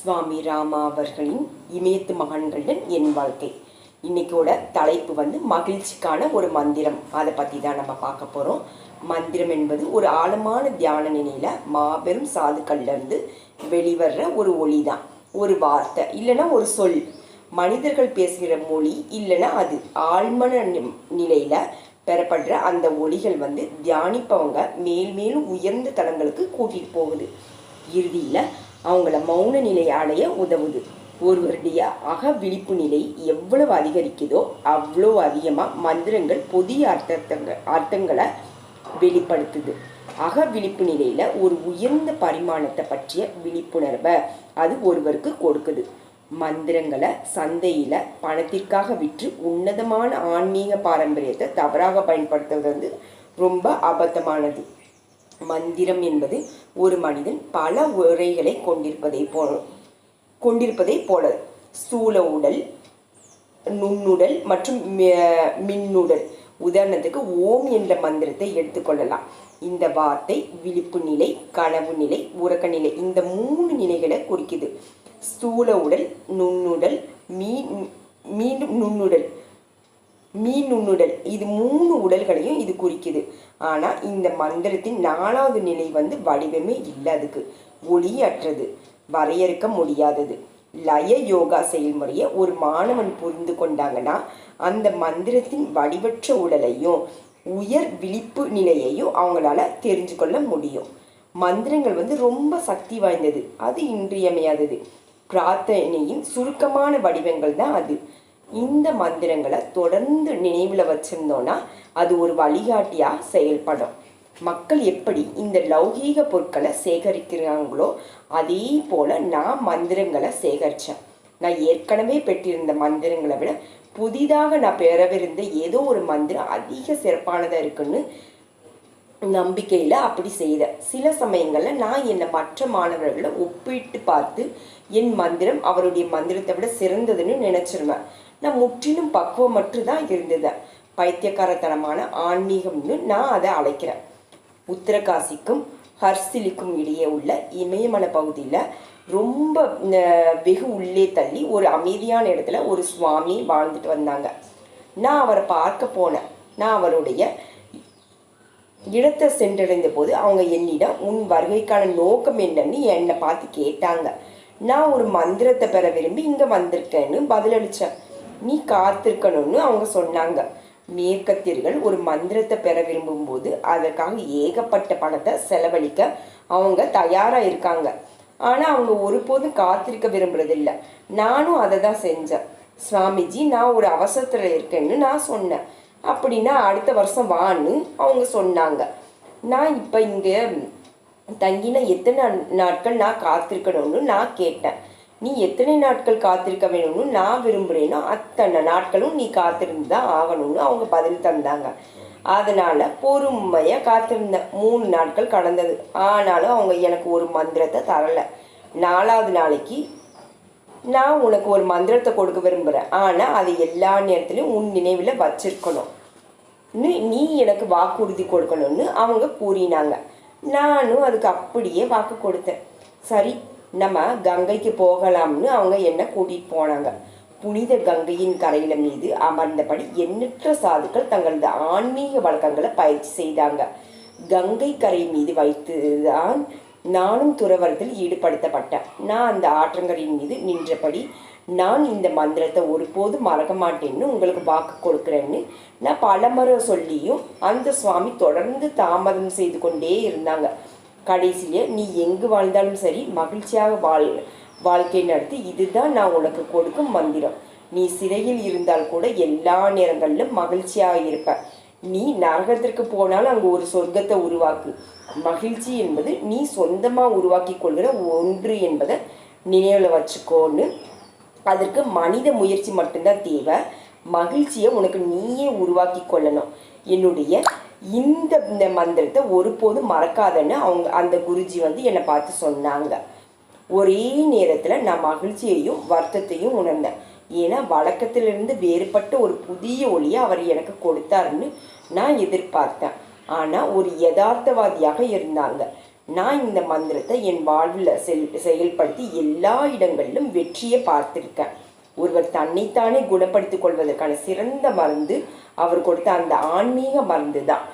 சுவாமி ராமா அவர்களின் இமயத்து மகன்களுடன் என் வாழ்க்கை. இன்னைக்கோட தலைப்பு வந்து மகிழ்ச்சிக்கான ஒரு மந்திரம். அதை பற்றி தான் நம்ம பார்க்க போகிறோம் மந்திரம் என்பது ஒரு ஆழமான தியான நிலையில் மாபெரும் சாதுக்கள்லேருந்து வெளிவர்ற ஒரு ஒளி தான் ஒரு வார்த்தை இல்லைன்னா ஒரு சொல். மனிதர்கள் பேசுகிற மொழி இல்லைன்னா அது. ஆழ்மன நிலையில் பெறப்படுற அந்த ஒளிகள் வந்து தியானிப்பவங்க மேல் மேலும் உயர்ந்த தலங்களுக்கு கூட்டிகிட்டு போகுது. இறுதியில் அவங்கள மௌன நிலை அடைய உதவுது. ஒருவருடைய அக விழிப்பு நிலை எவ்வளவு அதிகரிக்குதோ அவ்வளோ அதிகமாக மந்திரங்கள் புதிய அர்த்தங்க அர்த்தங்களை வெளிப்படுத்துது. அக விழிப்பு நிலையில் ஒரு உயர்ந்த பரிமாணத்தை பற்றிய விழிப்புணர்வை அது ஒருவருக்கு கொடுக்குது. மந்திரங்களை சந்தையில் பணத்திற்காக விற்று உன்னதமான ஆன்மீக பாரம்பரியத்தை தவறாக பயன்படுத்துவது வந்து ரொம்ப அபத்தமானது. மந்திரம் என்பது ஒரு மனிதன் பல உரைகளை கொண்டிருப்பதை போல கொண்டிருப்பதை போல. ஸ்தூல உடல் நுண்ணுடல் மற்றும் மி- மின்னுடல். உதாரணத்துக்கு ஓம் என்ற மந்திரத்தை எடுத்துக்கொள்ளலாம் இந்த வார்த்தை விழிப்பு நிலை கனவு நிலை உறக்க நிலை இந்த மூணு நிலைகளை குறிக்குது. ஸ்தூல உடல் நுண்ணுடல் மீன் மீண்டும் நுண்ணுடல். மீன் நுண்ணுடல் இது மூணு உடல்களையும் இது குறிக்குது. ஆனால் இந்த மந்திரத்தின் நாலாவது நிலை வந்து வடிவமே இல்லை அதுக்கு. ஒளியற்றது. வரையறுக்க முடியாதது. லய யோகா செயல்முறையை ஒரு மாணவன் புரிந்து கொண்டாங்கன்னா அந்த மந்திரத்தின் வடிவற்ற உடலையும் உயர் விழிப்பு நிலையையும் அவங்களால தெரிஞ்சு கொள்ள முடியும். மந்திரங்கள் வந்து ரொம்ப சக்தி வாய்ந்தது. அது இன்றியமையாதது. பிரார்த்தனையின் சுருக்கமான வடிவங்கள் தான் அது. இந்த மந்திரங்களை தொடர்ந்து நினைவில் வச்சுருந்தோன்னா அது ஒரு வழிகாட்டியாக செயல்படும். மக்கள் எப்படி இந்த லௌகீக பொருட்களை சேகரிக்கிறாங்களோ அதே போல் நான் மந்திரங்களை சேகரித்தேன் நான் ஏற்கனவே பெற்றிருந்த மந்திரங்களை விட புதிதாக நான் பெறவிருந்த ஏதோ ஒரு மந்திரம் அதிக சிறப்பானதாக இருக்குன்னு நம்பிக்கையில் அப்படி செய்தேன். சில சமயங்களில் நான் என்னை மற்ற மாணவர்களை ஒப்பிட்டு பார்த்து என் மந்திரம் அவருடைய மந்திரத்தை விட சிறந்ததுன்னு நினச்சிருவேன். நான் முற்றிலும் பக்குவமற்று தான் இருந்தது. பைத்தியக்காரத்தனமான ஆன்மீகம்னு நான் அதை அழைக்கிறேன். உத்தரகாசிக்கும் ஹர்சிலிக்கும் இடையே உள்ள இமயமலை பகுதியில் ரொம்ப வெகு உள்ளே தள்ளி ஒரு அமைதியான இடத்துல ஒரு சுவாமி வாழ்ந்துட்டு வந்தாங்க. நான் அவரை பார்க்க போனேன். நான் அவருடைய இடத்தை சென்றடைந்த போது அவங்க என்னிடம் உன் வருகைக்கான நோக்கம் என்னன்னு என்னை பார்த்து கேட்டாங்க. நான் ஒரு மந்திரத்தை பெற விரும்பி இங்கே வந்திருக்கேன்னு பதிலளித்தேன் நீ காத்திருக்கணும்னு அவங்க சொன்னாங்க. மேற்கத்தியர்கள் ஒரு மந்திரத்தை பெற விரும்பும்போது அதற்காக ஏகப்பட்ட பணத்தை செலவழிக்க அவங்க தயாராக இருக்காங்க. ஆனால் அவங்க ஒருபோதும் காத்திருக்க விரும்புறதில்ல. நானும் அதை தான் செஞ்சேன். சுவாமிஜி நான் ஒரு அவசரத்தில் இருக்கேன்னு நான் சொன்னேன். அப்படின்னா அடுத்த வருஷம் வான்னு அவங்க சொன்னாங்க. நான் இப்போ இங்கே தங்கின எத்தனை நாட்கள் நான் காத்திருக்கணும்னு நான் கேட்டேன். நீ எத்தனை நாட்கள் காத்திருக்க வேணும்னு நான் விரும்புகிறேனோ அத்தனை நாட்களும் நீ காத்திருந்து தான் ஆகணும்னு அவங்க பதில் தந்தாங்க. அதனால பொறுமையாக காத்திருந்தேன் மூணு நாட்கள் கடந்தது. ஆனாலும் அவங்க எனக்கு ஒரு மந்திரத்தை தரலை. நாலாவது நாளைக்கு நான் உனக்கு ஒரு மந்திரத்தை கொடுக்க விரும்புகிறேன் ஆனால் அதை எல்லா நேரத்துலையும் உன் நினைவில் வச்சிருக்கணும். நீ எனக்கு வாக்குறுதி கொடுக்கணும்னு அவங்க கூறினாங்க. நானும் அதுக்கு அப்படியே வாக்கு கொடுத்தேன். சரி நம்ம கங்கைக்கு போகலாம்னு அவங்க என்னை கூட்டிகிட்டு போனாங்க. புனித கங்கையின் கரையில மீது அமர்ந்தபடி எண்ணற்ற சாதுக்கள் தங்களது ஆன்மீக வழக்கங்களை பயிற்சி செய்தாங்க. கங்கை கரை மீது வைத்துதான் நானும் துறவரத்தில் ஈடுபடுத்தப்பட்டேன். நான் அந்த ஆற்றங்கரையின் மீது நின்றபடி நான் இந்த மந்திரத்தை ஒருபோதும் மறக்க மாட்டேன்னு உங்களுக்கு வாக்கு கொடுக்குறேன்னு நான் பலமுறை சொல்லியும் அந்த சுவாமி தொடர்ந்து தாமதம் செய்து கொண்டே இருந்தாங்க. கடைசியில் நீ எங்கு வாழ்ந்தாலும் சரி மகிழ்ச்சியாக வாழ் வாழ்க்கை நடத்தி. இதுதான் நான் உனக்கு கொடுக்கும் மந்திரம். நீ சிறையில் இருந்தால் கூட எல்லா நேரங்களிலும் மகிழ்ச்சியாக இருப்ப. நீ நரகத்திற்கு போனாலும் அங்கு ஒரு சொர்க்கத்தை உருவாக்கு. மகிழ்ச்சி என்பது நீ சொந்தமாக உருவாக்கி கொள்கிற ஒன்று என்பதை நினைவில் வச்சுக்கோன்னு. அதற்கு மனித முயற்சி மட்டும்தான் தேவை. மகிழ்ச்சியை உனக்கு நீயே உருவாக்கி கொள்ளணும். என்னுடைய இந்த இந்த மந்திரத்தை ஒருபோதும் மறக்காதன்னு அவங்க அந்த குருஜி வந்து என்னை பார்த்து சொன்னாங்க. ஒரே நேரத்தில் நான் மகிழ்ச்சியையும் வருத்தத்தையும் உணர்ந்தேன். ஏன்னா வழக்கத்திலிருந்து வேறுபட்ட ஒரு புதிய ஒளியை அவர் எனக்கு கொடுத்தாருன்னு நான் எதிர்பார்த்தேன். ஆனால் ஒரு யதார்த்தவாதியாக இருந்தாங்க. நான் இந்த மந்திரத்தை என் வாழ்வில் செல் செயல்படுத்தி எல்லா இடங்களிலும் வெற்றியை பார்த்துருக்கேன். ஒருவர் தன்னைத்தானே குணப்படுத்திக் கொள்வதற்கான சிறந்த மருந்து அவர் கொடுத்த அந்த ஆன்மீக மருந்து தான்